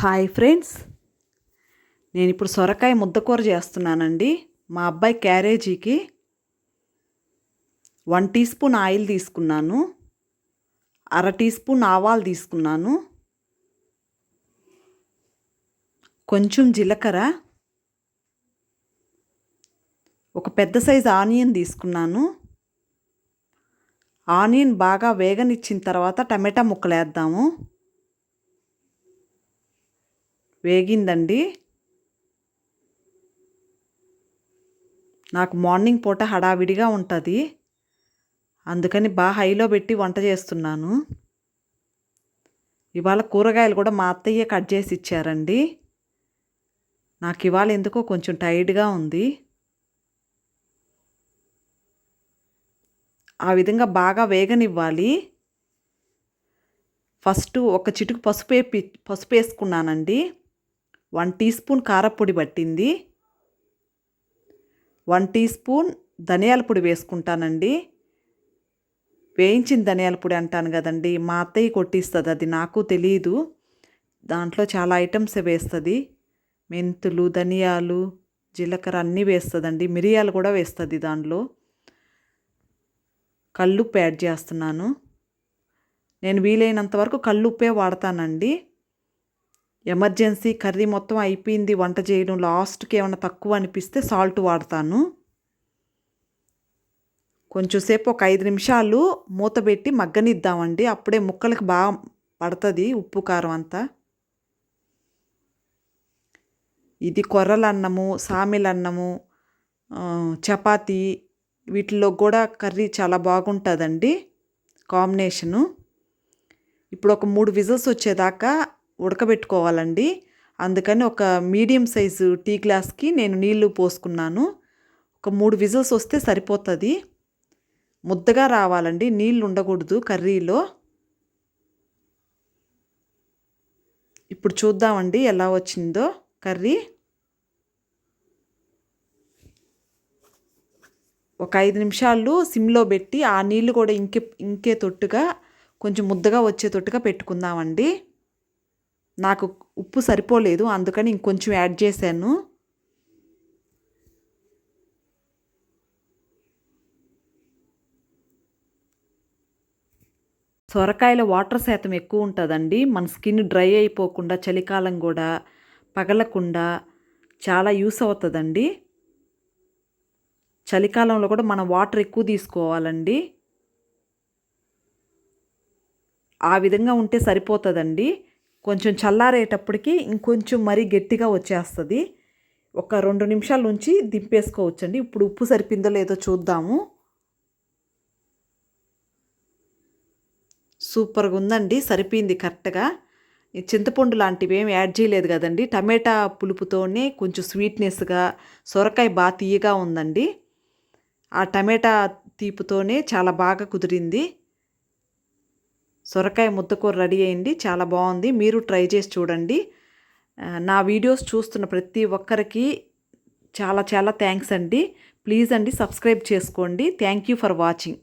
Hi friends. నేను ఇప్పుడు సొరకాయ ముద్దకూర చేస్తున్నానండి. మా అబ్బాయి క్యారేజీకి వన్ టీ స్పూన్ ఆయిల్ తీసుకున్నాను. అర టీ స్పూన్ ఆవాలు తీసుకున్నాను. కొంచెం జీలకర్ర. ఒక పెద్ద సైజు ఆనియన్ తీసుకున్నాను. ఆనియన్ బాగా వేగనిచ్చిన తర్వాత టమాటా ముక్కలు వేద్దాము వేగిందండి. నాకు మార్నింగ్ పూట హడావిడిగా ఉంటుంది. అందుకని బాగా హైలో పెట్టి వంట చేస్తున్నాను. ఇవాళ కూరగాయలు కూడా మా అత్తయ్య కట్ చేసి ఇచ్చారండి. నాకు ఇవాళ ఎందుకో కొంచెం టైర్డ్గా ఉంది. ఆ విధంగా బాగా వేగనివ్వాలి. ఫస్ట్ ఒక చిటుకు పసుపు వేపి పసుపు వేసుకున్నానండి వన్ టీ స్పూన్ కారపొడి పట్టింది. వన్ టీ స్పూన్ ధనియాల పొడి వేసుకుంటానండి. వేయించిన ధనియాల పొడి అంటాను కదండి మా అత్తయ్య కొట్టిస్తుంది అది నాకు తెలియదు దాంట్లో చాలా ఐటమ్స్ వేస్తుంది. మెంతులు ధనియాలు జీలకర్ర అన్నీ వేస్తుందండి మిరియాలు కూడా వేస్తుంది దానిలో కళ్ళుప్పు యాడ్ చేస్తున్నాను. నేను వీలైనంత వరకు కళ్ళుప్పే వాడతానండి. ఎమర్జెన్సీ కర్రీ మొత్తం అయిపోయింది వంట చేయడం లాస్ట్కి ఏమైనా తక్కువ అనిపిస్తే సాల్ట్ వాడతాను. కొంచెం సేపు ఒక ఐదు నిమిషాలు మూత పెట్టి మగ్గనిద్దామండి. అప్పుడే ముక్కలకు బాగా పడుతుంది ఉప్పు కారం అంతా. ఇది కొర్రల అన్నము చపాతి వీటిలో కూడా కర్రీ చాలా బాగుంటుందండి కాంబినేషను. ఇప్పుడు ఒక మూడు విజిల్స్ వచ్చేదాకా ఉడకబెట్టుకోవాలండి. అందుకని ఒక మీడియం సైజు టీ గ్లాస్కి నేను నీళ్ళు పోసుకున్నాను. ఒక మూడు విజిల్స్ వస్తే సరిపోతుంది. ముద్దగా రావాలండి. నీళ్ళు ఉండకూడదు కర్రీలో. ఇప్పుడు చూద్దామండి ఎలా వచ్చిందో కర్రీ. ఒక ఐదు నిమిషాలు సిమ్లో పెట్టి ఆ నీళ్ళు కూడా ఇంకే ఇంకే తొట్టుగా కొంచెం ముద్దగా వచ్చేటట్టుగా పెట్టుకుందామండి. నాకు ఉప్పు సరిపోలేదు అందుకని ఇంకొంచెం యాడ్ చేశాను. సొరకాయలో వాటర్ శాతం ఎక్కువ ఉంటుందండి. మన స్కిన్ డ్రై అయిపోకుండా చలికాలం కూడా పగలకుండా చాలా యూస్ అవుతుందండి. చలికాలంలో కూడా మనం వాటర్ ఎక్కువ తీసుకోవాలండి. ఆ విధంగా ఉంటే సరిపోతుందండి. కొంచెం చల్లారేటప్పటికి ఇంకొంచెం మరీ గట్టిగా వచ్చేస్తుంది. ఒక రెండు నిమిషాల నుంచి దింపేసుకోవచ్చండి. ఇప్పుడు ఉప్పు సరిపోయిందో లేదో చూద్దాము. సూపర్గా ఉందండి. సరిపోయింది కరెక్ట్గా. చింతపండు లాంటివి ఏమి యాడ్ చేయలేదు కదండి. టమాటా పులుపుతోనే కొంచెం స్వీట్నెస్గా సొరకాయ బాగా తీయగా ఉందండి. ఆ టమాటా తీపుతోనే చాలా బాగా కుదిరింది. సొరకాయ ముద్దకూర రెడీ అయింది. చాలా బాగుంది. మీరు ట్రై చేసి చూడండి. నా వీడియోస్ చూస్తున్న ప్రతి ఒక్కరికి చాలా చాలా థ్యాంక్స్ అండి. ప్లీజ్ అండి సబ్స్క్రైబ్ చేసుకోండి. Thank you for watching.